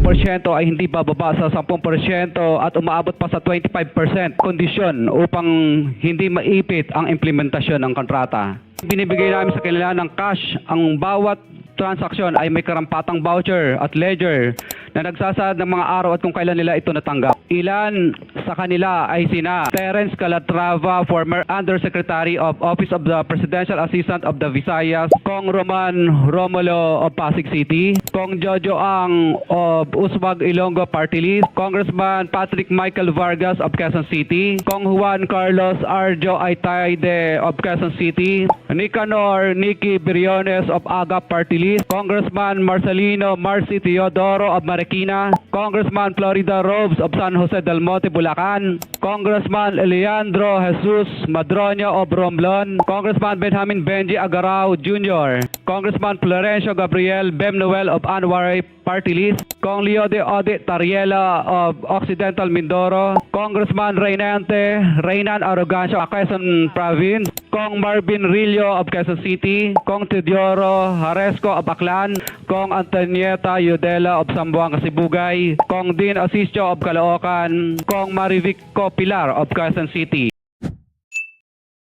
porsyento ay hindi bababa sa 10% at umaabot pa sa 25% kondisyon upang hindi maipit ang implementasyon ng kontrata. Binibigay namin sa kanila ng cash ang bawat transaksyon ay may karampatang voucher at ledger na nagsasaad ng mga araw at kung kailan nila ito natanggap. Ilan sa kanila ay sina Terence Calatrava, former Undersecretary of Office of the Presidential Assistant of the Visayas, Kong Roman Romulo of Pasig City, Kong Jojo Ang of Uswag Ilonggo Party List, Congressman Patrick Michael Vargas of Quezon City, Kong Juan Carlos Arjo Aitaide of Quezon City, Nicanor Nicky Briones of Aga Party List, Congressman Marcelino Marcy Teodoro of Marikina, Congressman Florida Robes of San Jose del Monte, Bulacan, Congressman Leandro Jesus Madroño of Romblon, Congressman Benjamin Benji Agarao Jr., Congressman Florencio Gabriel Bem Noel of Anwar Party List, Kong Leo de Ode Tariela of Occidental Mindoro, Congressman Reynante Reynan Arrogancio Quezon Province, Kong Marvin Rillo of Quezon City, Kong Teodoro Haresco of Aklan, Kong Antonieta Yudela of Sambuanga Sibugay, Kong Dean Asisio of Caloocan, Kong Marivic Pilar of Quezon City.